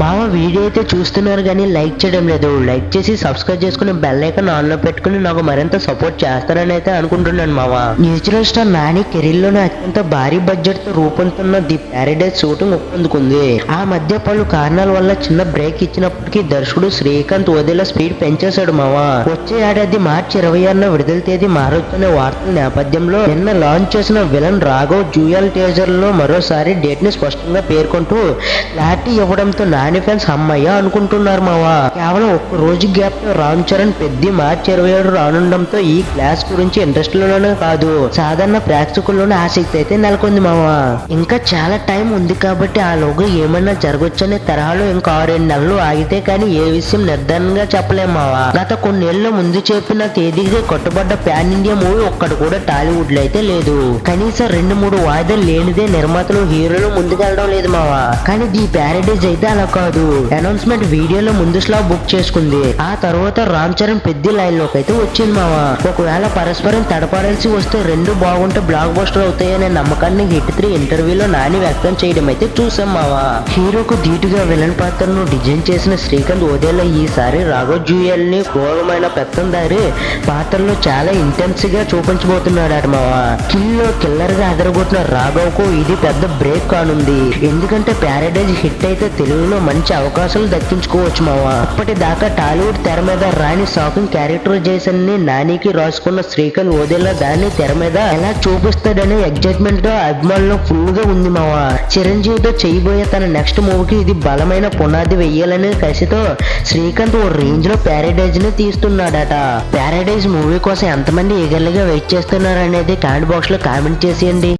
మామ వీడియో అయితే చూస్తున్నారు కానీ లైక్ చేయడం లేదు. లైక్ చేసి సబ్స్క్రైబ్ చేసుకుని బెల్ ఐకాన్ ఆన్లో పెట్టుకుని నాకు మరింత సపోర్ట్ చేస్తారని అయితే అనుకుంటున్నాను మామ. న్యూజిలాండ్ స్టార్ నాని కెరీర్లోనే అత్యంత భారీ బడ్జెట్తో రూపొందుతున్న ది ప్యారడైజ్ షూటింగ్ ఒప్పందుకుంది. ఆ మధ్య పలు కారణాల వల్ల చిన్న బ్రేక్ ఇచ్చినప్పటికీ దర్శకుడు శ్రీకాంత్ వదిల స్పీడ్ పెంచేశాడు మామ. వచ్చే ఏడాది మార్చి ఇరవై ఆరున విడుదల తేదీ మారుతున్న వార్తల నేపథ్యంలో నిన్న లాంచ్ చేసిన విలన్ రాఘవ్ జూయల్ టేజర్లో మరోసారి డేట్ని స్పష్టంగా పేర్కొంటూ క్లారిటీ ఇవ్వడంతో నాని ఫ్యాన్స్ అమ్మయ్య అనుకుంటున్నారు మావా. కేవలం ఒక్క రోజు గ్యాప్ రామ్ చరణ్ పెద్ద మార్చి ఇరవై ఏడు రానుండడంతో ఈ క్లాస్ గురించి ఇంట్రెస్ట్లోనే కాదు. సాధారణ ప్రేక్షకుల్లోనే ఆసక్తి అయితే నెలకొంది మావా. ఇంకా చాలా టైం ఉంది కాబట్టి ఆ లోగా ఏమన్నా జరగొచ్చనే తరహాలో ఇంకా ఆరేడు నెలలు ఆగితే కానీ ఏ విషయం నిర్ధారణగా చెప్పలేం మావా. గత కొన్నేళ్ళ ముందు చెప్పిన తేదీకి కట్టుబడ్డ పాన్ ఇండియా మూవీ ఒక్కటి కూడా టాలీవుడ్లో అయితే లేదు. కనీసం రెండు మూడు వాయిదాలు లేనిదే నిర్మాతలు హీరోలు ముందుకెళ్ళడం లేదు మావా. కానీ ది ప్యారడైజ్ అయితే అలా కాదు. అనౌన్స్మెంట్ వీడియోలో ముందు స్లాబ్ బుక్ చేసుకుంది. ఆ తర్వాత రామ్ చరణ్ పెద్ద లైన్లోకి అయితే వచ్చింది మావా. ఒకవేళ పరస్పరం తడపడాల్సి వస్తే రెండు బాగుంటే బ్లాక్ బస్టర్ అవుతాయనే నమ్మకాన్ని హిట్ త్రీ ఇంటర్వ్యూలో నాని వ్యక్తం చేయడం అయితే చూసాం మావా. హీరోకు ధీటుగా విలన్ పాత్రను డిజైన్ చేసిన శ్రీకాంత్ ఓదేలా ఈసారి రాఘవ్ జూయల్ని క్రూరమైన పెత్తందారి పాత్రలో చాలా ఇంటెన్స్గా చూపించబోతున్నాడట మావా. కిల్లో కిల్లర్గా ఎదరగొట్టిన రాఘవ్కు ఇది పెద్ద బ్రేక్ కానుంది. ఎందుకంటే ప్యారడైజ్ హిట్ అయితే తెలుగులో మంచి అవకాశాలు దక్కించుకోవచ్చు మావా. అప్పటిదాకా టాలీవుడ్ తెర మీద రాని షాకింగ్ క్యారెక్టరైజేషన్ని నానికి రాసుకున్న శ్రీకాంత్ ఓదేలా దాన్ని తెర మీద ఎలా చూపిస్తాడనే ఎగ్జైట్మెంట్తో అభిమానులు ఫుల్గా ఉంది మావా. చిరంజీవితో చేయబోయే తన నెక్స్ట్ మూవీకి ఇది బలమైన పునాది వెయ్యాలనే కసితో శ్రీకాంత్ ఓ రేంజ్లో ప్యారడైజ్ని తీస్తున్నాడట. ప్యారడైజ్ మూవీ కోసం ఎంతమంది ఈగర్లుగా వెయిట్ చేస్తున్నారు అనేది కామెంట్ బాక్స్లో కామెంట్ చేసేయండి.